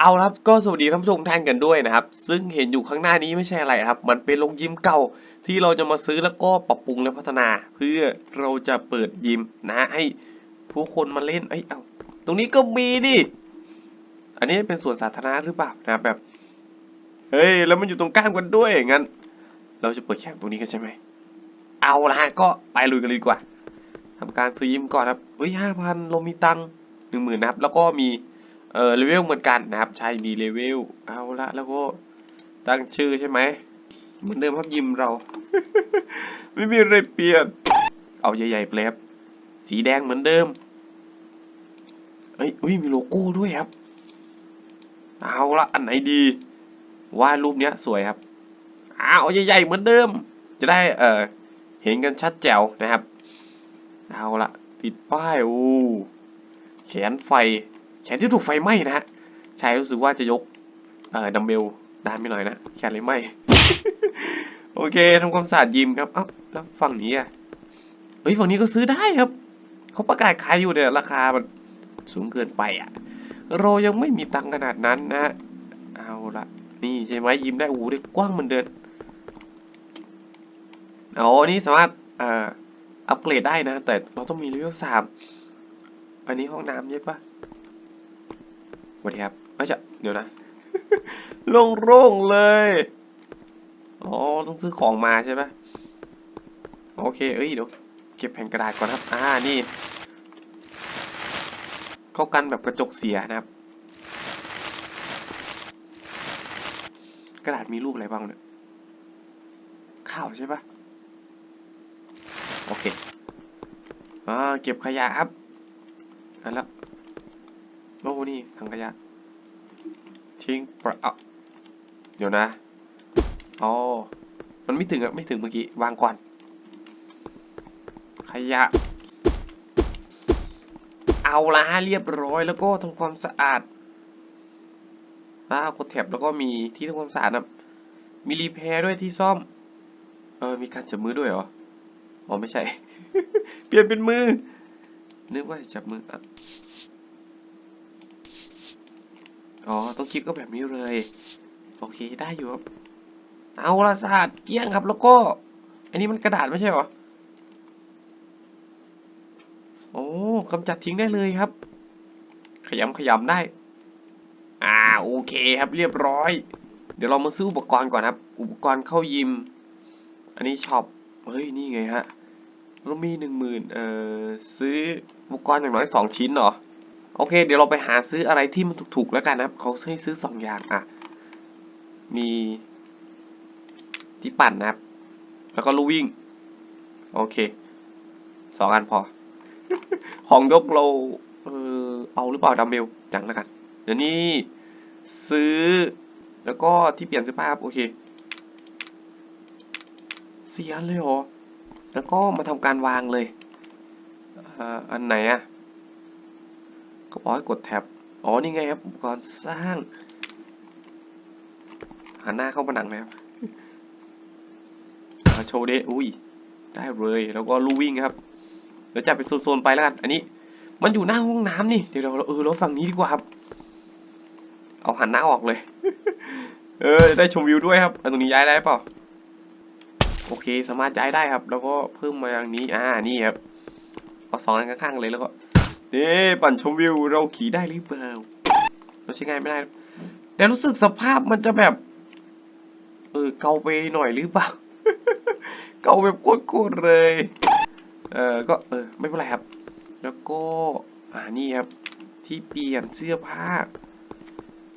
เอาละครับก็สวัสดีท่านผู้ชมท่านกันด้วยนะครับ ซึ่งเห็นอยู่ข้างหน้านี้ไม่ใช่อะไรครับ มันเป็นโรงยิมเก่าที่เราจะมาซื้อแล้วก็ปรับปรุงและพัฒนา เพื่อเราจะเปิดยิมนะให้ผู้คนมาเล่นเอ้เอาตรงนี้ก็มีดิอันนี้เป็นส่วนสาธารณะหรือเปล่านะครับแบบเฮ้ยแล้วมันอยู่ตรงกลางกันด้วยงั้น เราจะเปิดแข่งตรงนี้กันใช่ไหมเอาละฮะก็ไปลุยกันเลยดีกว่าทำการซื้อยิมก่อนครับเฮ้ยห้าพันเรามีตังค์หนึ่งหมื่นนะครับแล้วก็มี เออเลเวลเหมือนกันนะครับ ใช่มีเลเวลเอาละแล้วก็ตั้งชื่อใช่ไหมเหมือนเดิมครับยิมเรา ไม่มีอะไรเปลี่ยน เอาใหญ่ๆไปเลยบสีแดงเหมือนเดิมเอ้ยอุ้ยมีโลโก้ด้วยครับ เอาละอันไหนดีวาดรูปเนี้ยสวยครับเอาใหญ่ๆเหมือนเดิม จะได้เออเห็นกันชัดแจ๋วนะครับ เอาละติดป้ายโอ้แขนไฟ แขนที่ถูกไฟไหม้นะฮะชายรู้สึกว่าจะยกเอ่อดัมเบลนานไปหน่อยนะแขนเลยไหม้โอเคทำความสะอาดยิมครับอ้าวแล้วฝั่งนี้อะเฮ้ยฝั่งนี้ก็ซื้อได้ครับเขาประกาศขายอยู่เนี่ยราคามันสูงเกินไปอะเรายังไม่มีตังขนาดนั้นนะเอาละนี่ใช่ไหมยิมได้โอ้โหได้กว้างเหมือนเดินอ๋อนนี้สามารถอ่ออัปเกรดได้นะ แต่เราต้องมีเลเวลสามอันนี้ห้องน้ำใช่ปะ วัสดีครับไม่ใช่เดี๋ยวนะโล่งๆเลย อ๋อ ต้องซื้อของมาใช่ไหมโอเค เอ้ยเดี๋ยวเก็บแผ่นกระดาษก่อนครับ อ่า นี่ เข้ากันแบบกระจกเสียนะครับ กระดาษมีรูปอะไรบ้างเนี่ย ข้าวใช่ปะโอเค อ่า เก็บขยะครับอันละ โอ้นี่ถังขยะ ทิ้งประเอาเดี๋ยวนะ อ๋อ มันไม่ถึงอะไม่ถึงเมื่อกี้ วางก่อน ขยะ เอาละเรียบร้อยแล้วก็ทำความสะอาดอ่ากดแท็บแล้วก็มีที่ทำความสะอาดนะมีรีแพร์ด้วยที่ซ่อม เออ มีการจับมือด้วยเหรอ อ๋อ ไม่ใช่ เปลี่ยนเป็นมือ นึกว่าจับมืออะ อ๋อต้องคลิปก็แบบนี้เลย โอเคได้อยู่ครับ เอาละสะอาดเกี้ยงครับ แล้วก็ อันนี้มันกระดาษไม่ใช่หรอ โอ้กำจัดทิ้งได้เลยครับ ขยำขยำได้ อ่าโอเคครับเรียบร้อย เดี๋ยวเรามาซื้ออุปกรณ์ก่อนครับ อุปกรณ์เข้ายิม อันนี้ช็อป เฮ้ยนี่ไงฮะเรามีหนึ่งหมื่นเอ่อซื้ออุปกรณ์อย่างน้อยสองชิ้นเหรอ โอเค เดี๋ยวเราไปหาซื้ออะไรที่มันถูกๆแล้วกันนะครับเขาให้ซื้อสองอย่างอะ มีที่ปั่นนะครับ แล้วก็ลูกวิ่ง โอเคสองอันพอ ของยกเราเออเอาหรือเปล่าดัมเบลจังแล้วกัน เดี๋ยวนี้ซื้อแล้วก็ที่เปลี่ยนเสื้อผ้าครับโอเคสี่อันเลยเหรอ แล้วก็มาทำการวางเลย อันไหนอะ ก็บอกให้กดแท็บ อ๋อ นี่ไงครับอุปกรณ์สร้าง หันหน้าเข้าผนังนะครับมาโชว์เดอุ้ย ได้เลย แล้วก็ลู่วิ่งครับ เดี๋ยวจัดเป็นโซนๆไปแล้วกัน อันนี้ มันอยู่หน้าห้องน้ำนี่ เดี๋ยวเราเออเราฝั่งนี้ดีกว่าครับ เอาหันหน้าออกเลย เออ ได้ชมวิวด้วยครับอันตรงนี้ย้ายได้เปล่า โอเค สามารถย้ายได้ครับ แล้วก็เพิ่มมาอย่างนี้ อ่า นี่ครับ เอาสองอันข้างๆเลยแล้วก็ นี่ปั่นชมวิวเราขี่ได้หรือเปล่าเราใช้ง่ายไม่ได้ แต่รู้สึกสภาพมันจะแบบ เออเกาไปหน่อยหรือเปล่า เกาแบบโคตรเลย เออก็เออไม่เป็นไรครับ แล้วก็อ่านี่ครับ ที่เปลี่ยนเสื้อผ้า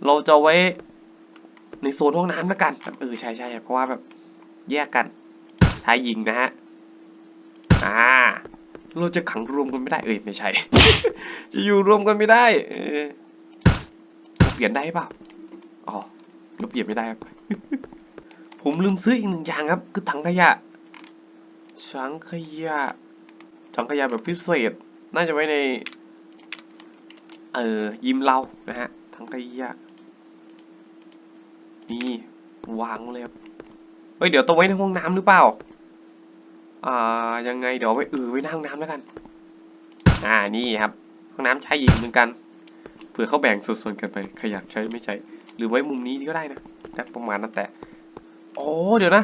เราจะไว้ในโซนห้องน้ำแล้วกันเออใช่ใช่เพราะว่าแบบแยกกันชายหญิงนะฮะ อ่า เราจะขังรวมกันไม่ได้เอ้ยไม่ใช่ จะอยู่รวมกันไม่ได้เออเปลี่ยนได้เปล่าอ๋อเราเปลี่ยนไม่ได้ครับ ผมลืมซื้ออีกหนึ่งอย่างครับ คือถังขยะถังขยะถังขยะแบบพิเศษ น่าจะไว้ใน เอ่อยิมเรานะฮะถังขยะนี่วางเลยครับเฮ้ยเดี๋ยวต้องไว้ในห้องน้ำหรือเปล่า อ่ายังไงเดี๋ยวไว้เออไว้นห้องน้ำแล้วกัน อ่านี่ครับห้องน้ำชายหญิงเหมือนกันผผื่อเขาแบ่งส่วนๆกันไปใครอยากใช้ไม่ใช้ หรือไว้มุมนี้ก็ได้นะนะประมาณนั้นแต่โอ้เดี๋ยวนะ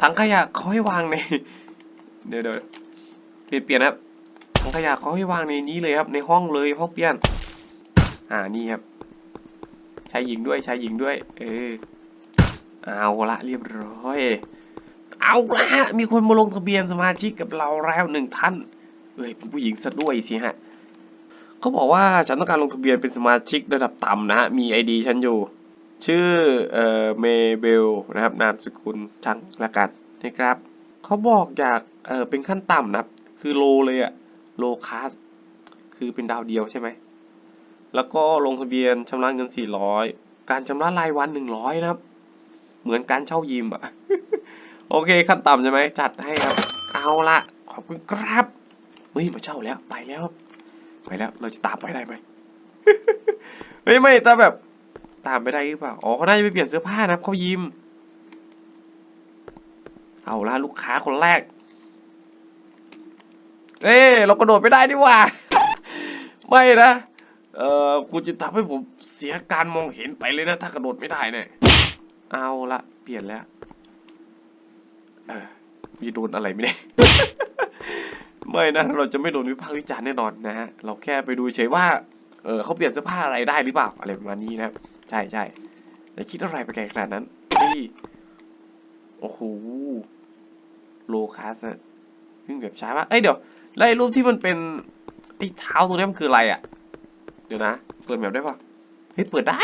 ถังขยะเขาให้วางในเดี๋ยวเดี๋ยวเปลี่ยนเปลี่ยนครับถังขยะเขาให้วางในนี้เลยครับในห้องเลยห้องเปลี่ยน อ่านี่ครับชายหญิงด้วยชายหญิงด้วย เออเอาละเรียบร้อย เอาละมีคนมาลงทะเบียนสมาชิกกับเราแล้วหนึ่งท่านเอ้ยเป็นผู้หญิงซะด้วยสิฮะเขาบอกว่าฉันต้องการลงทะเบียนเป็นสมาชิกระดับต่ำนะฮะมีไอดีฉันอยู่ ชื่อเอ่อเมเบลนะครับนามสกุลช่างละกันนะครับเขาบอกอยากเอ่อเป็นขั้นต่ำนะครับ คือโลเลยอะโลคาสคือเป็นดาวเดียวใช่ไหมแล้วก็ลงทะเบียนชำระเงิน 400 การชำระรายวัน 100 นะครับ เหมือนการเช่ายิมอะ โอเคขั้นต่ำใช่ไหมจัดให้ครับ เอาละขอบคุณครับเฮ้ยมาเช่าแล้วไปแล้ว ไปแล้วเราจะตามไปได้ไหมเฮ้ยไม่แต่แบบตามไปได้หรือเปล่าอ๋อเขาน่าจะไปเปลี่ยนเสื้อผ้านะครับเขายิมเอาละลูกค้าคนแรก เอ้เรากระโดดไม่ได้ดีกว่า ไม่นะเอ่อกูจะทำให้ผมเสียการมองเห็นไปเลยนะ ถ้ากระโดดไม่ได้เนี่ย เอาละเปลี่ยนแล้ว เออกูจะโดนอะไรไม่ได้ ไม่นะ เราจะไม่โดนวิพากษ์วิจารณ์แน่นอนนะฮะ เราแค่ไปดูเฉยว่า เออเขาเปลี่ยนเสื้อผ้าอะไรได้หรือเปล่า อะไรประมาณนี้นะครับใช่ใช่แต่คิดอะไรไปไกลขนาดนั้นนี่โอ้โห โลคาสอะวิ่งแบบช้ามาก เอ้ยเดี๋ยวแล้วไอ้รูปที่มันเป็นไอ้เท้าตรงนี้มันคืออะไรอะเดี๋ยวนะ เปิดแบบได้ปะเฮ้ยเปิดได้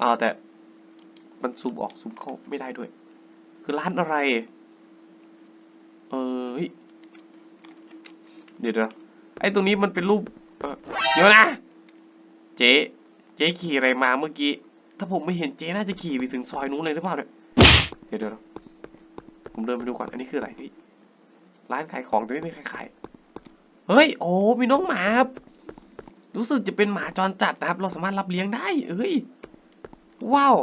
อ่าแต่มันซูมออกซูมเข้าไม่ได้ด้วย คือร้านอะไร เออเฮ้ยเดี๋ยวเดี๋ยวไอ้ตรงนี้มันเป็นรูปเออเดี๋ยวนะ เจ๊ เจ๊ขี่อะไรมาเมื่อกี้ ถ้าผมไม่เห็นเจ๊น่าจะขี่ไปถึงซอยนู้นเลยหรือเปล่าเนี่ย เดี๋ยวเดี๋ยวผมเดินไปดูก่อน อันนี้คืออะไรเฮ้ยร้านขายของแต่ไม่มีใครขาย เฮ้ย โอ้ มีน้องหมาครับ รู้สึกจะเป็นหมาจรจัดนะครับ เราสามารถรับเลี้ยงได้เฮ้ย ว้าว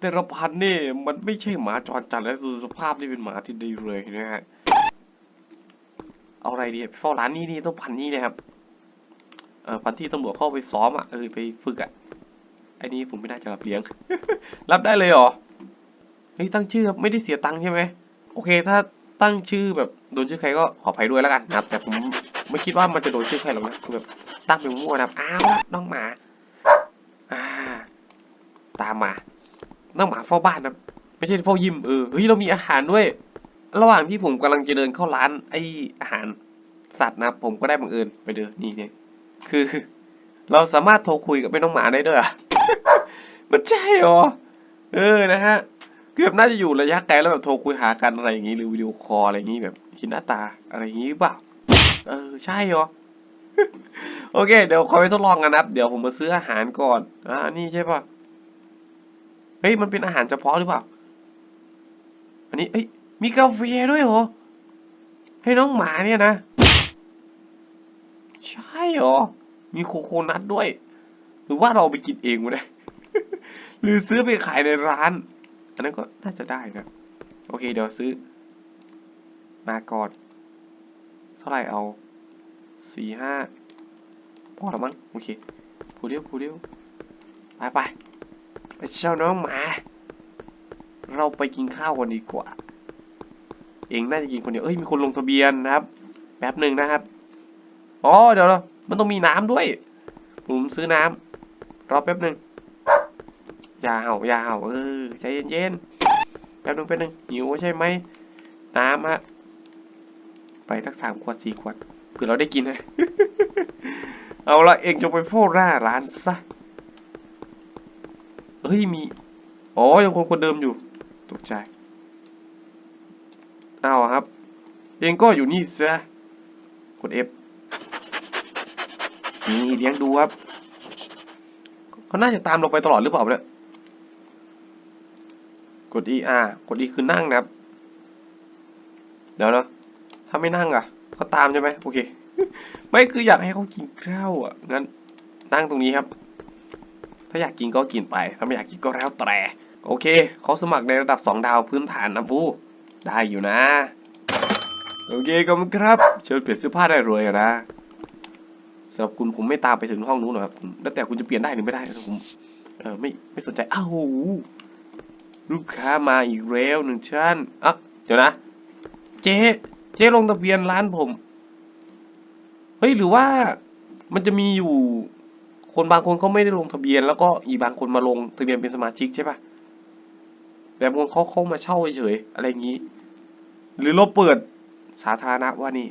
แต่ละพันนี่มันไม่ใช่หมาจรจัดและสุสภาพนี่เป็นหมาที่ดีเลยนะฮะเอาอะไรดีเฝ้าร้านนี้นี่ต้องพันนี้เลยครับเออพันที่ตำรวจเข้าไปซ้อมอะเออไปฝึกอะไอ้นี่ผมไม่น่าจะรับเลี้ยง รับได้เลยเหรอเฮ้ยตั้งชื่อไม่ได้เสียตังค์ใช่ไหมโอเค ถ้าตั้งชื่อแบบโดนชื่อใครก็ขออภัยด้วยแล้วกันนะครับ แต่ผมไม่คิดว่ามันจะโดนชื่อใครหรอกนะคือแบบตั้งเป็นมั่วนับอ้าวน้องหมา อ่า ตามมา น้องหมาเฝ้าบ้านนะไม่ใช่เฝ้ายิมเออเฮ้ยเรามีอาหารด้วย ระหว่างที่ผมกำลังจะเดินเข้าร้านไออาหารสัตว์นะผมก็ได้บังเอิญไปเดินนี่เนี่ยคือ เราสามารถโทรคุยกับเป็นน้องหมาได้ด้วยอะมันใช่หรอเออนะฮะเกือบน่าจะอยู่ระยะไกลแล้วแบบโทรคุยหากันอะไรอย่างงี้หรือวิดีโอคอลอะไรอย่างงี้แบบห็นหน้าตาอะไรอย่างงี้เปล่าเออใช่หรอโอเค เดี๋ยวคอยไปทดลองกันนะเดี๋ยวผมมาซื้ออาหารก่อนอ่านี่ใช่ป่ะ เฮ้ยมันเป็นอาหารเฉพาะหรือเปล่า อันนี้เอ้ยมีกาแฟด้วยเหรอ ให้น้องหมาเนี่ยนะ ใช่เหรอ มีโคโคนัทด้วย หรือว่าเราไปกินเองวะเนี่ยหรือซื้อไปขายในร้าน อันนั้นก็น่าจะได้นะ โอเคเดี๋ยวซื้อ มาก่อน เท่าไหร่เอาสี่ห้าพอแล้วมั้งโอเคพูดเร็วพูดเร็วไปไป เช่าน้องหมา เราไปกินข้าวกันดีกว่า เองน่าจะกินคนเดียว เอ้ยมีคนลงทะเบียนนะครับ แป๊บหนึ่งนะครับ อ๋อเดี๋ยวเรามันต้องมีน้ำด้วย ผมซื้อน้ำรอแป๊บหนึ่งอย่าเห่าอย่าเห่าเออใจเย็นๆแป๊บหนึงแป๊บหนึงหิวใช่ไหมน้ำฮะไปทักสามขวดสี่ขวดเผื่อเราได้กินนะเอาละเองจงไปเฝ้าหน้าร้านซะ ฮ้ยมี อ๋อ ยังคนคนเดิมอยู่ ตกใจ เอาครับ เองก็อยู่นี่ซะกด F นี่เลี้ยงดูครับ เขาน่าจะตามเราไปตลอดหรือเปล่าเนี่ย กด E อ่ากด E คือนั่งนะครับ เดี๋ยวนะถ้าไม่นั่งอะเขาตามใช่ไหมโอเค ไม่คืออยากให้เขากินข้าวอะ งั้นนั่งตรงนี้ครับ ถ้าอยากกินก็กินไป ถ้าไม่อยากกินก็แล้วแต่โอเคเขาสมัครในระดับ 2 ดาวพื้นฐานนะผู้ได้อยู่นะ โอเคขอบคุณครับ เชิญเปลี่ยนเสื้อผ้าได้รวยนะสำหรับคุณผมไม่ตามไปถึงห้องนู้นหรอกครับแล้วแต่คุณจะเปลี่ยนได้หรือไม่ได้ผมเออไม่ไม่สนใจอ้าวลูกค้ามาอีกแล้วหนึ่งชั้นอะเดี๋ยวนะ เจ๊เจ๊ลงทะเบียนร้านผม เฮ้ยหรือว่ามันจะมีอยู่ คนบางคนเขาไม่ได้ลงทะเบียน แล้วก็อีบางคนมาลงทะเบียนเป็นสมาชิกใช่ปะแต่บางคนเขาเข้ามาเช่าเฉยๆอะไรอย่างนี้ หรือเราเปิดสาธารณะว่านี่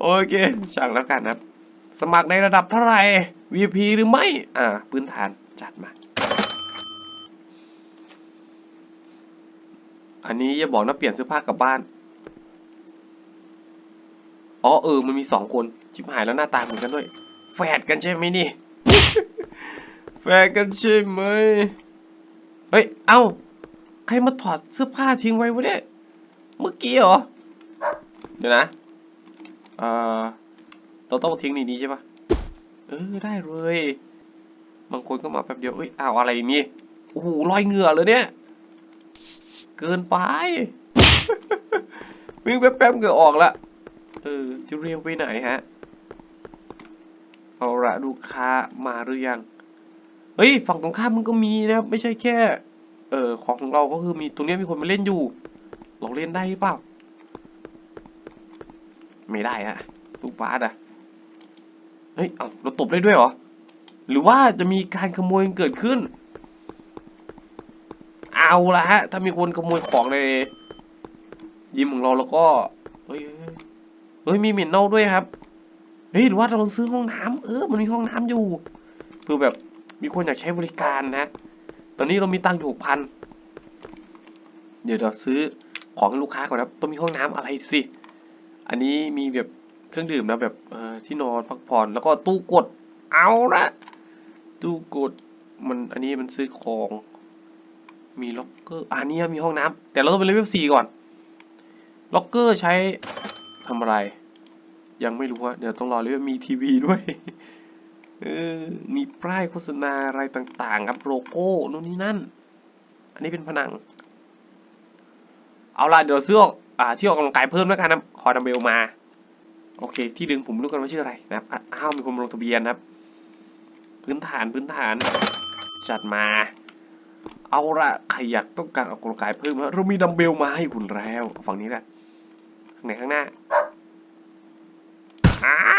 โอเคช่างแล้วกันนะครับ สมัครในระดับเท่าไหร่ VP หรือไม่ อ่า พื้นฐานจัดมา อันนี้อย่าบอกนะเปลี่ยนเสื้อผ้ากลับบ้าน อ๋อเออ มันมีสองคนชิบหายแล้วหน้าตาเหมือนกันด้วย แฝดกันใช่ไหมนี่ แฝดกันใช่ไหมเฮ้ย เอ้า ใครมาถอดเสื้อผ้าทิ้งไว้วะเนี่ย เมื่อกี้เหรอ เดี๋ยวนะเออเราต้องทิ้งในนี้ใช่ปะเออ ได้เลย บางคนก็มาแป๊บเดียว เอ้ยอ้าวอะไรนี่ โอ้โหรอยเหงื่อเลยเนี่ย เกินไป วิ่งแป๊บๆเหงื่อออกละ เออ จะเรียวไปไหนฮะ เอาละลูกค้ามาหรือยัง เฮ้ย ฝั่งตรงข้ามมันก็มีนะครับไม่ใช่แค่ เออของของเราก็คือมีตรงนี้มีคนมาเล่นอยู่ เราเล่นได้หรือเปล่า ไม่ได้ฮะลูกบาสอะเฮ้ยเอาเราตบได้ด้วยเหรอ หรือว่าจะมีการขโมยเกิดขึ้น เอาละฮะ ถ้ามีคนขโมยของในยิมของเราแล้วก็ เฮ้ยเฮ้ยเฮ้ยเฮ้ยมีเหม็นเน่าด้วยครับ เฮ้ยหรือว่าเราซื้อห้องน้ำเออ มันมีห้องน้ำอยู่เพื่อแบบมีคนอยากใช้บริการนะ ตอนนี้เรามีตังค์อยู่พันเดี๋ยวเราซื้อของให้ลูกค้าก่อนนะครับต้องมีห้องน้ำอะไรสิ อันนี้มีแบบเครื่องดื่มนะแบบเออที่นอนพักผ่อนแล้วก็ตู้กดเอาละตู้กดมันอันนี้มันซื้อของมีล็อกเกอร์อันนี้มีห้องน้ำแต่เราต้องเป็นเลเวลสี่ก่อน ล็อกเกอร์ใช้ทำอะไร ยังไม่รู้ว่าเดี๋ยวต้องรอเลเวลมีทีวีด้วยเออมีป้ายโฆษณาอะไรต่างๆ ครับโลโก้นู่นนี่นั่น อันนี้เป็นผนัง เอาล่ะเดี๋ยวซื้ออ่าที่ออกกำลังกายเพิ่มแล้วกันนะคอดัมเบลมา โอเค ที่ดึงผมรู้กันว่าชื่ออะไรนะครับอ้าวมีคนลงทะเบียนนะครับ พื้นฐานพื้นฐาน จัดมา เอาละใครอยากต้องการออกกำลังกายเพิ่มเรามีดัมเบลมาให้คุณแล้ว ฝั่งนี้แหละข้างไหนข้างหน้า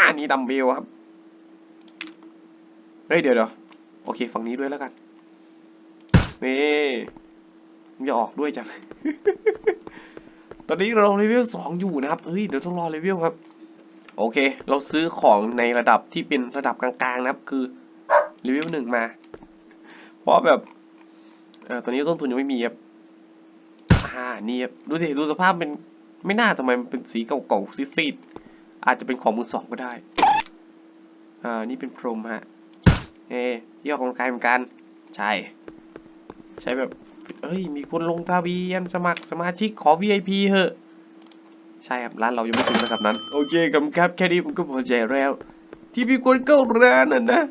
อ่านี่ดัมเบลครับ เฮ้ยเดี๋ยวเดี๋ยวโอเค ฝั่งนี้ด้วยแล้วกัน นี่มึงจะออกด้วยจัง ตอนนี้เราเลเวลสองอยู่นะครับ เฮ้ย เดี๋ยวต้องรอเลเวลครับ โอเค เราซื้อของในระดับที่เป็นระดับกลางๆนะครับ คือเลเวลหนึ่งมา เพราะแบบอตอนนี้ต้นทุนยังไม่มีครับอ่านี่ครับดูสิ ดูสภาพเป็น ไม่น่าทำไมมันเป็นสีเก่าๆซีดๆ อาจจะเป็นของมือสองก็ได้ อ่า นี่เป็นพรมฮะ เอ้ที่ออกกำลังกายเหมือนกัน ใช่ ใช้แบบเฮ้ย มีคนลงทะเบียนสมัครสมาชิกขอ VIP เหอะ ใช่ครับ ร้านเรายังไม่ถึงระดับนั้น โอเคครับครับ แค่นี้ผมก็พอใจแล้ว ที่มีคนเข้าร้านน่ะนะ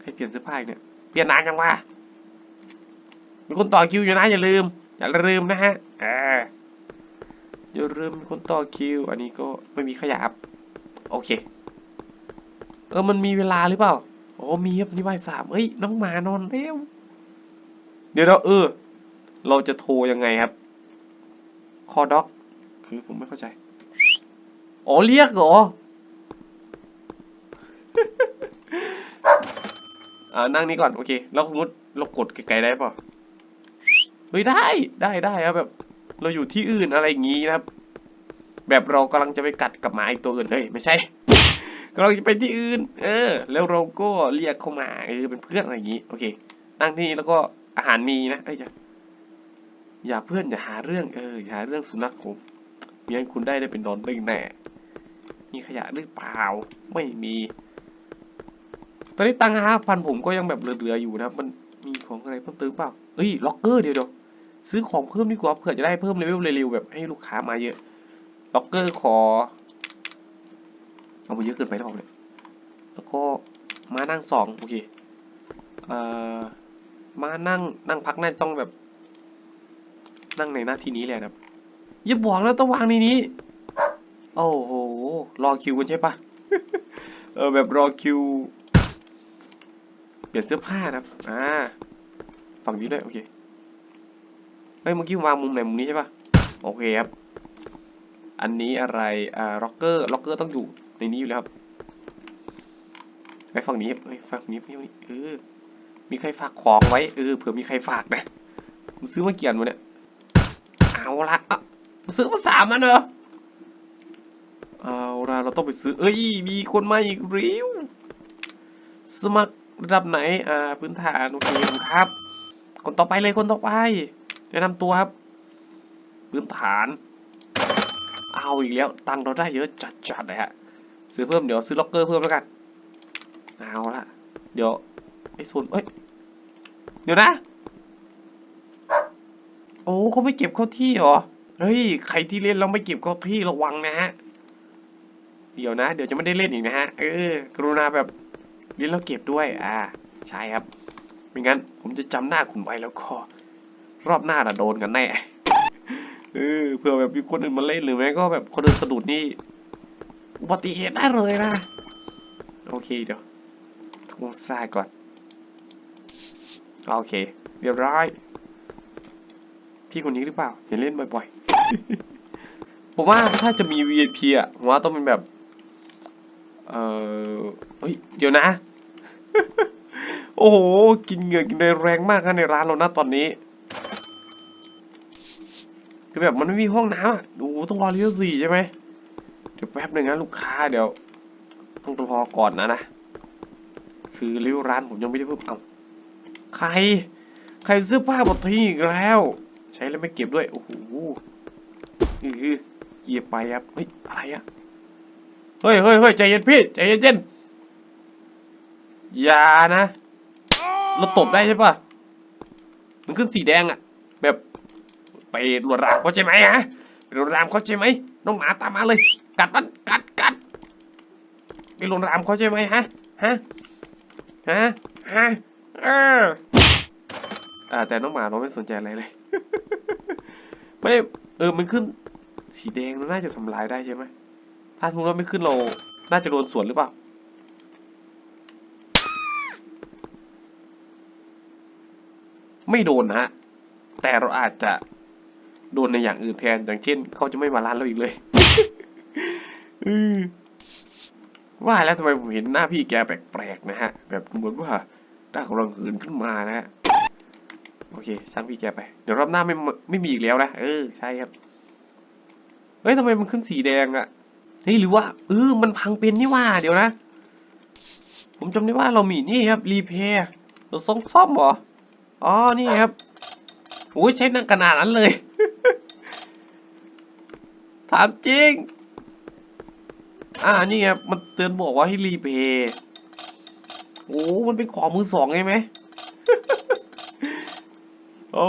ใครเปลี่ยนเสื้อผ้าเนี่ย เปลี่ยนนานจังวะมีคนต่อคิวอยู่นะอย่าลืม อย่าลืมนะฮะ อ่า อย่าลืมมีคนต่อคิว อันนี้ก็ไม่มีขยับ โอเค เออ มันมีเวลาหรือเปล่า โอ้มีครับตอนนี้บ่ายสามเอ้ย น้องหมานอนเร็ว เดี๋ยวเราเออ เราจะโทรยังไงครับ คอด็อก คือผมไม่เข้าใจ อ๋อ เรียกเหรอ อ่า นั่งนี้ก่อน โอเค แล้วมมติเรากดไกลๆได้ป่ะเฮ้ยได้ ได้ได้ครับแบบ เราอยู่ที่อื่นอะไรอย่างงี้นะครับ แบบเรากำลังจะไปกัดกับหมาอีกตัวอื่นเฮ้ยไม่ใช่กำลังจะไปที่อื่น เออ แล้วเราก็เรียกเข้ามาเออเป็นเพื่อนอะไรอย่างงี้ โอเค นั่งที่นี่แล้วก็อาหารมีนะเอ้ยอย่าอย่าเพื่อนอย่าหาเรื่องเอออย่าหาเรื่องสุนัขผมม่งั้นคุณได้ได้เป็นดอนด้งแน่มีขยะหรือเปล่า ไม่มี ตอนนี้ตังค์ห้าพันผมก็ยังแบบเหลือๆอยู่นะครับ มันมีของอะไรเพิ่มเติมเปล่าเฮ้ยล็อกเกอร์เดี๋ยวเดี๋ยว ซื้อของเพิ่มดีกว่าเผื่อจะได้เพิ่มเลเวลเร็วๆแบบให้ลูกค้ามาเยอะล็อกเกอร์ขอเอาไปเยอะเกินไปหรือเปล่าเนี่ยแล้วก็มานั่งสองโอเคเอ่อมานั่งนั่งพักน่าต้องแบบ นั่งในหน้าที่นี้เลยนะครับอย่าบอกนะต้องวางในนี้ โอ้โหรอคิวกันใช่ปะเออแบบรอคิว เปลี่ยนเสื้อผ้านะครับอ่าฝั่งนี้ด้วยโอเค ฮ้ยเมื่อกี้วางมุมไหนมุมนี้ใช่ปะโอเคครับ อันนี้อะไร อ่า ล็อกเกอร์ ล็อกเกอร์ต้องอยู่ในนี้อยู่แล้วครับไปฝั่งนี้เฮ้ยฝั่งนี้นี่นี่เออ มีใครฝากของไว้ เออ เผื่อมีใครฝากนะมึงซื้อมาเกี่ยนวะเนี่ย เอาละอะมึงซื้อมาสามอันเหรอเอาละเราต้องไปซื้อ เอ้ย มีคนมาอีกเร็วสมัครระดับไหน อ่า พื้นฐาน โอเคครับ คนต่อไปเลย คนต่อไป แนะนำตัวครับพื้นฐาน เอาอีกแล้ว ตังค์เราได้เยอะจัดๆเลยฮะ ซื้อเพิ่มเดี๋ยวซื้อล็อกเกอร์เพิ่มแล้วกัน เอาละเดี๋ยวไอ้ส่วนเอ้ย เดี๋ยวนะ โอ้เขาไม่เก็บเข้าที่หรอ เฮ้ย ใครที่เล่นแล้วไม่เก็บเข้าที่ระวังนะฮะ เดี๋ยวนะ เดี๋ยวจะไม่ได้เล่นอีกนะฮะ เออ กรุณาแบบเล่นแล้วเก็บด้วย อ่า ใช่ครับ ไม่งั้นผมจะจำหน้าคุณไว้แล้วก็ รอบหน้าน่ะโดนกันแน่เออเผื่อแบบมีคนอื่นมาเล่นหรือไม่ก็แบบคนอื่นสะดุดนี่อุบัติเหตุได้เลยนะ โอเคเดี๋ยวทำความสะอาดก่อน โอเค เรียบร้อย พี่คนนี้หรือเปล่าเห็นเล่นบ่อยๆ ผมว่าถ้าจะมี VIP อะผมว่าต้องเป็นแบบ เออเฮ้ย เดี๋ยวนะ โอ้โห กินเหงื่อกินแรงมากนะในร้านเรานะตอนนี้ คือแบบมันไม่มีห้องน้ำอะดูต้องรอเลี้ยวสี่ใช่ไหมเดี๋ยวแป๊บหนึ่งนะลูกค้าเดี๋ยว ต้องรอก่อนนะนะ คือเลี้ยวร้านผมยังไม่ได้เพิ่มเอาใคร ใครซื้อผ้าบดทิ้งอีกแล้ว ใช้แล้วไม่เก็บด้วย โอ้โหนี่คือเกียบไปครับ เฮ้ย อะไรอะเฮ้ยเฮ้ยเฮ้ยใจเย็นพี่ ใจเย็นเย็นอย่านะ เราตบได้ใช่ปะมันขึ้นสีแดงอะแบบ ไปลวนรามเขาใช่ไหมฮะไปลวนรามเขาใช่ไหมน้องหมาตามมาเลย กัดมันกัดกัดไปลวนรามเขาใช่ไหมฮะฮะฮะฮะเอออ่าแต่น้องหมาเราไม่สนใจอะไรเลยไม่เออมันขึ้นสีแดงมันน่าจะทำลายได้ใช่ไหมถ้าสมมติว่าไม่ขึ้นเราน่าจะโดนสวนหรือเปล่าไม่โดนนะฮะ แต่เราอาจจะ โดนในอย่างอื่นแทนอย่างเช่นเขาจะไม่มาร้านเราอีกเลยว่าแล้วทำไมผมเห็นหน้าพี่แกแปลกๆนะฮะ แบบเหมือนว่าหน้กำลังหืนขึ้นมานะฮะโอเคช่างพี่แกไป เดี๋ยวรอบหน้าไม่ไม่มีอีกแล้วนะเออใช่ครับเฮ้ยทำไมมันขึ้นสีแดงอะเฮ้ยหรือว่าเออมันพังเป็นนี่ว่า เดี๋ยวนะ ผมจำได้ว่าเรามีนี่ครับรีเพย์เราซ่อมซ่อมหรออ๋อนี่ครับโอ้ยใช้นักขนาดนั้นเลย ถามจริง อ่า นี่ครับมันเตือนบอกว่าให้รีเพย์โอ้ มันเป็นของมือสองใช่ไหม โอ้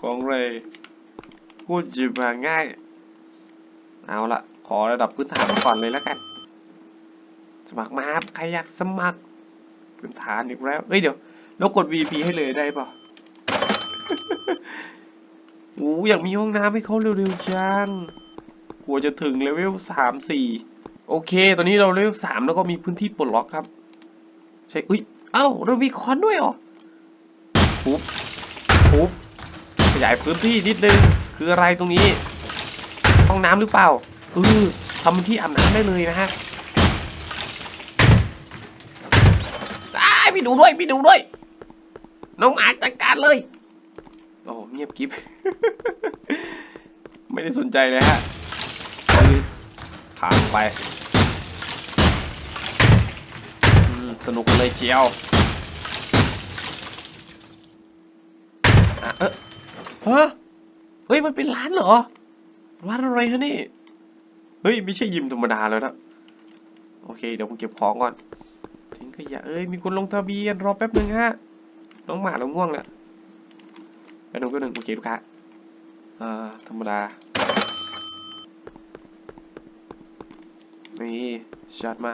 ของเลยพูดจีบง่าย เอาละขอระดับพื้นฐานก่อนเลยแล้วกัน สมัครมาครับใครอยากสมัคร พื้นฐานอีกแล้ว เฮ้ยเดี๋ยวแล้วกด VP ให้เลยได้ปะโอ้อยากมีห้องน้ำให้เขาเร็วๆจัง ลัวจะถึงเลเวลสามสี่โอเค ตอนนี้เราเลเวลสามแล้วก็มีพื้นที่ปลดล็อกครับ ใช่อุ้ย เอ้า เรามีคอนด้วยเหรอปุ๊บปุ๊บขยายพื้นที่นิดนึง คืออะไรตรงนี้ ห้องน้ำหรือเปล่าเออทำเป็นที่อาบน้ำได้เลยนะฮะอ้ายพี่ดูด้วยพี่ดูด้วย น้องหมาจัดการเลย โอ้เงียบกิ๊บไม่ได้สนใจเลยฮะ ทางไปสนุกเลยเชียวเออฮะเฮ้ย มันเป็นร้านเหรอ ร้านอะไรฮะนี่ เฮ้ย ไม่ใช่ยิมธรรมดาแล้วนะ โอเค เดี๋ยวผมเก็บของก่อน ทิ้งขยะ เอ้ย มีคนลงทะเบียน รอแป๊บหนึ่งฮะ น้องหมาเราง่วงแล้วไปหนึ่งก็หนึ่งโอเคลูกค้าอ่า ธรรมดา นี่ชัดมา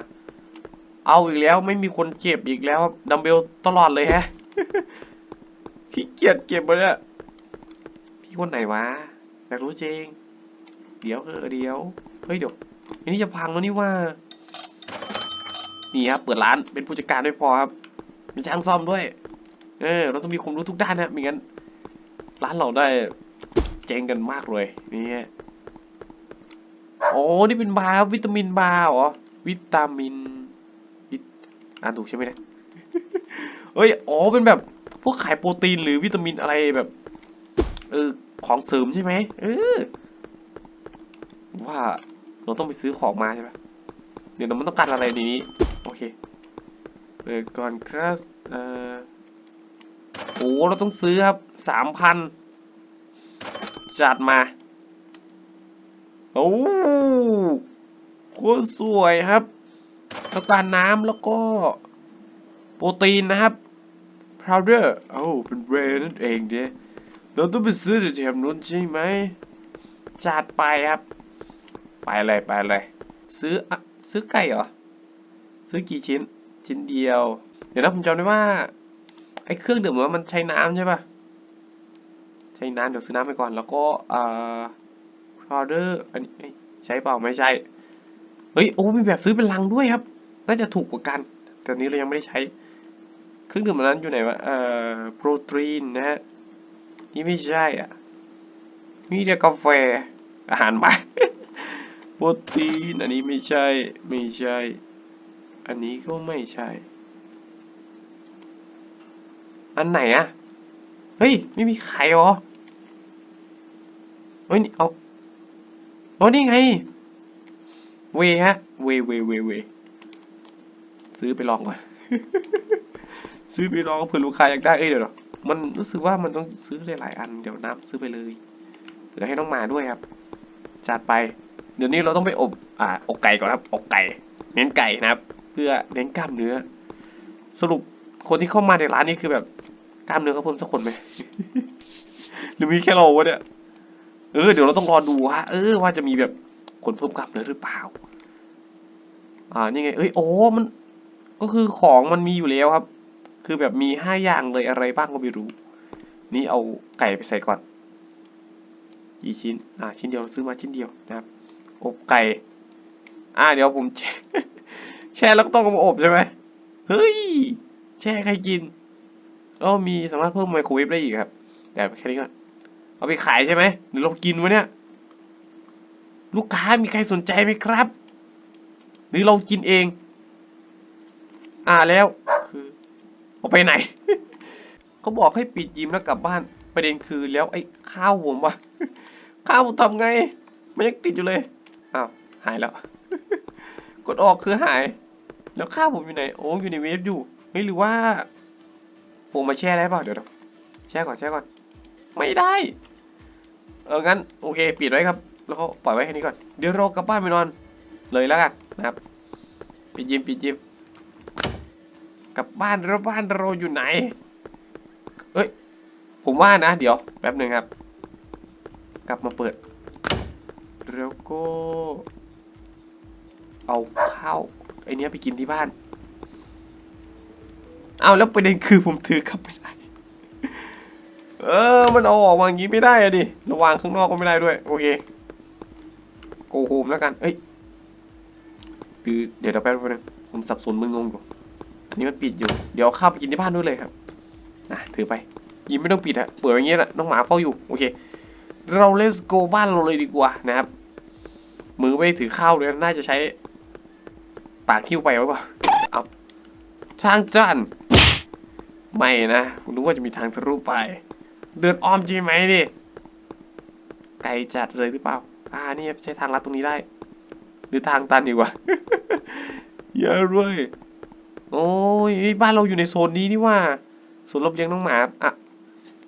เอาอีกแล้วไม่มีคนเก็บอีกแล้วดัมเบลตลอดเลยฮะขี้เกียจเก็บไปเนี่ยพี่คนไหนวะอยากรู้จริง เดี๋ยวเออเดี๋ยวเฮ้ยเดี๋ยวอันนี้จะพังแล้วนี่ว่า นี่ครับเปิดร้านเป็นผู้จัดการไม่พอครับมีช่างซ่อมด้วย เออ เราต้องมีความรู้ทุกด้านนะไม่งั้น ร้านเราได้เจ๊งกันมากเลยนี่ โอ้นี่เป็นบาร์วิตามินบาร์เหรอ วิตามินวิอ่านถูกใช่ไหมเนี่ยเอ้ย อ๋อ เป็นแบบพวกขายโปรตีนหรือวิตามินอะไรแบบ เออ ของเสริมใช่ไหม เออ ว่าเราต้องไปซื้อของมาใช่ไหมเดี๋ยวเรามันต้องการอะไรในนี้ โอเคเปิดก่อนครับเออโอ้เราต้องซื้อครับสามพันจัดมา โอ้โคตรสวยครับต้องการน้ำแล้วก็โปรตีนนะครับ powder โอ้เป็นเวย์นั่นเองเด้เราต้องไปซื้อจากแถบนู้นใช่ไหมจัดไปครับ ไปเลยไปเลย ซื้ออะซื้อไก่เหรอ ซื้อกี่ชิ้น ชิ้นเดียว เดี๋ยวนะผมจำได้ว่า ไอ้เครื่องดื่มว่ามันใช้น้ำใช่ปะใช้น้ำเดี๋ยวซื้อน้ำไปก่อนแล้วก็อ่อ powder อันนี้ใช้เปล่าไม่ใช่ เฮ้ยโอ้มีแบบซื้อเป็นลังด้วยครับ น่าจะถูกกว่ากัน แต่นี้เรายังไม่ได้ใช้ เครื่องดื่มอันนั้นอยู่ไหนวะเอ่อโปรตีนนะฮะ นี่ไม่ใช่อะ มีแต่กาแฟ อาหารมาโปรตีน อันนี้ไม่ใช่ ไม่ใช่ อันนี้ก็ไม่ใช่ อันไหนอะเฮ้ย ไม่มีไข่หรอ เฮ้ยนี่เอา เอานี่ไง เวฮะ เวเวเวเวซื้อไปลองก่อน ซื้อไปลองเผื่อลูกค้าอยากได้ เอ้ยเดี๋ยวมันรู้สึกว่ามันต้องซื้อหลายๆอัน เดี๋ยวน้ำซื้อไปเลยเดี๋ยวให้น้องมาด้วยครับ จัดไป เดี๋ยวนี้เราต้องไปอบ อ่า อกไก่ก่อนครับ อกไก่ เน้นไก่นะครับ เพื่อเน้นกล้ามเนื้อ สรุปคนที่เข้ามาในร้านนี้คือแบบกล้ามเนื้อเขาเพิ่มสักคนไหมหรือมีแค่เราวะเนี่ย เออเดี๋ยวเราต้องรอดูว่าเออว่าจะมีแบบคนเพิ่มกล้ามเนื้อหรือเปล่า อ่านี่ไง เอ้ยโอ้มัน ก็คือของมันมีอยู่แล้วครับ คือแบบมีห้าอย่างเลยอะไรบ้างก็ไม่รู้ นี่เอาไก่ไปใส่ก่อนกี่ชิ้น อ่า ชิ้นเดียวเราซื้อมาชิ้นเดียวนะครับ อบไก่ อ่า เดี๋ยวผม แช่แล้วก็ต้องมาอบใช่ไหมเฮ้ย แช่ใครกินอ๋อมีสามารถเพิ่มไมโครเวฟได้อีกครับ แต่แค่นี้ก็ เอาไปขายใช่ไหมหรือเรากินวะเนี่ย ลูกค้ามีใครสนใจไหมครับ หรือเรากินเอง อ่าแล้วคือเอาไปไหนเขาบอกให้ปิดยิมแล้วกลับบ้านประเด็นคือแล้วไอ้ข้าวผมวะข้าวผมทำไง มันยังติดอยู่เลยอ้าวหายแล้ว กดออกคือหาย แล้วข้าวผมอยู่ไหนโอ้อยู่ในเวฟอยู่เฮ้ยหรือว่าผมมาแช่ได้เปล่าเดี๋ยวแช่ก่อนแช่ก่อน ไม่ได้ เอองั้นโอเคปิดไว้ครับ แล้วก็ปล่อยไว้แค่นี้ก่อน เดี๋ยวเรากลับบ้านไปนอน เลยแล้วกันนะครับ ปิดยิมปิดยิมกลับบ้านแล้วบ้านเราอยู่ไหน เอ้ย ผมว่านะ เดี๋ยวแป๊บหนึ่งครับ กลับมาเปิด แล้วก็ เอาข้าวไอเนี้ยไปกินที่บ้าน เอาแล้วประเด็นคือผมถือกลับไม่ได้ เออ มันเอาออกมาอย่างนี้ไม่ได้อะดิ ระวางข้างนอกก็ไม่ได้ด้วย โอเค โกโฮมแล้วกัน เอ้ย คือเดี๋ยวเดี๋ยวแป๊บนึงผมสับสนมึงงงอยู่ อันนี้มันปิดอยู่ เดี๋ยวเข้าไปกินที่บ้านด้วยเลยครับ นะถือไป ยิมไม่ต้องปิดอะเปิดอย่างเงี้ยแหละน้องหมาเฝ้าอยู่ โอเค เราเลสโกบ้านเราเลยดีกว่านะครับ มือไม่ถือข้าวเลยน่าจะใช้ ปากคิ้วไปหรือเปล่าเอาทางจันไม่นะผมรู้ว่าจะมีทางทะลุไป เดินอ้อมใช่ไหมดิไกลจัดเลยหรือเปล่า อ่า นี่ใช้ทางลัดตรงนี้ได้ หรือทางตันดีกว่าอย่าเลยโอ้ยบ้านเราอยู่ในโซนนี้นี่ว่าโซนรบเลี้ยงน้องหมา อะ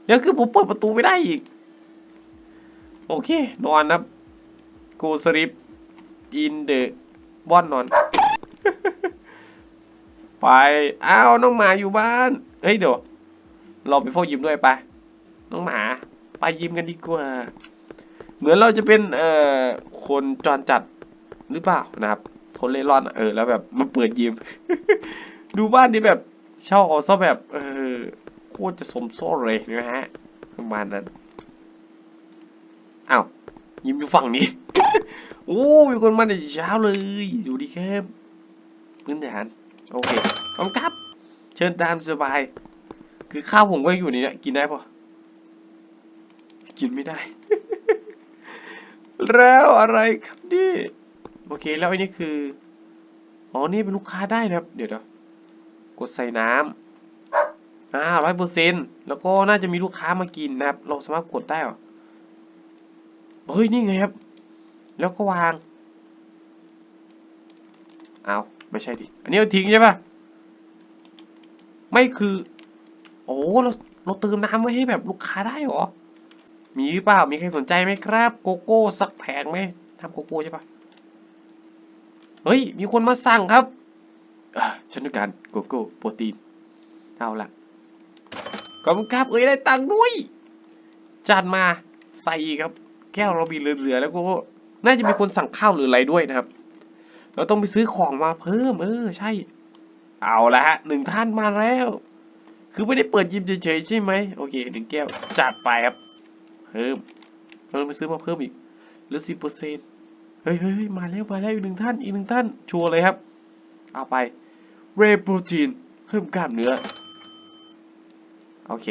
เดี๋ยวคือผมเปิดประตูไม่ได้อีก โอเคนอนนะ go sleep in the บ้อนนอน ไป อ้าวน้องหมาอยู่บ้าน เฮ้ยเดี๋ยว เราไปเฝ้ายิมด้วยไป น้องหมา ไปยิมกันดีกว่า เหมือนเราจะเป็นเอ่อคนจรจัดหรือเปล่านะครับคนเล่ร่อนเออแล้วแบบมาเปิดยิม ดูบ้านนี้แบบเช่าเอซะแบบ เออโคตรจะสมโซ่เลยนะฮะประมาณนั้นอ้าวยิมอยู่ฝั่งนี้ โอ้มีคนมาในเช้าเลยอยู่ดีครับพื้นฐานโอเคขอบคุณครับ เชิญตามสบาย คือข้าวผมก็อยู่ในนี้กินได้ปะ กินไม่ได้ แล้วอะไรครับนี่โอเคแล้วอันนี้คืออ๋อนี่เป็นลูกค้าได้นะครับ เดี๋ยวเดี๋ยวกดใส่น้ำอ่าร้อยเปอร์เซ็นแล้วก็น่าจะมีลูกค้ามากินนะครับ เราสามารถกดได้เหรอเฮ้ยนี่ไงครับ แล้วก็วางเอาวไม่ใช่ดิอันนี้เอาทิ้งใช่ปะไม่คือ โอ้เราเราเติมน้ำไว้ให้แบบลูกค้าได้หรอ มีหรือเปล่า มีใครสนใจไหมครับ โกโก้สักแผงไหมทำโกโก้ใช่ปะเฮ้ย มีคนมาสั่งครับ ฉันต้องการโกโก้โปรตีน เอาละขอบคุณครับ เอ้ยได้ตังค์ด้วยจานมาใส่ครับ แก้วเรามีเหลือๆแล้วโก็น่าจะมีคนสั่งข้าวหรืออะไรด้วยนะครับ เราต้องไปซื้อของมาเพิ่ม เออ ใช่ เอาละฮะหนึ่งท่านมาแล้ว คือไม่ได้เปิดยิมเฉยๆใช่ไหมโอเคหนึ่งแก้วจัดไปครับ เพิ่มเราไปซื้อมาเพิ่มอีกเหลือสิบเปอร์เซ็นต์เฮ้ยเฮ้ยมาแล้วมาแล้วอีกหนึ่งท่านอีกหนึ่งท่านชัวร์เลยครับ เอาไปเรโปรตีนเพิ่มกล้ามเนื้อโอเค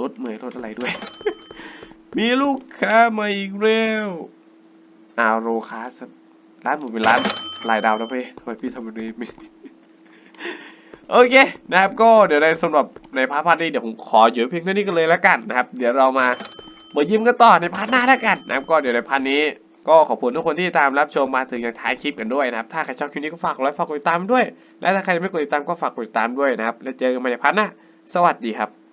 ลดเหนื่อยลดอะไรด้วย มีลูกค้ามาอีกแล้วอาโรคาสร้านผมเป็นร้านรายดาวนะเพ่ทำไมพี่ทำแบบนี้ไม่โอเคนะครับก็เดี๋ยวในสำหรับในพาร์ทพร์ทนี้เดี๋ยวผมขออยู่เพียงเท่านี้กันเลยแล้วกันนะครับ เดี๋ยวเรามา มายิ้มกันต่อในพาร์ทหน้าแล้วกันนะครับก็เดี๋ยวในพาร์ทนี้ก็ขอบคุณทุกคนที่ตามรับชมมาถึงอย่างท้ายคลิปกันด้วยนะครับ ถ้าใครชอบคลิปนี้ก็ฝากกดไลค์ฝากกดติดตามด้วย และถ้าใครไม่กดติดตามก็ฝากกดติดตามด้วยนะครับ แล้วเจอกันใหม่ในพาร์ทหน้า สวัสดีครับ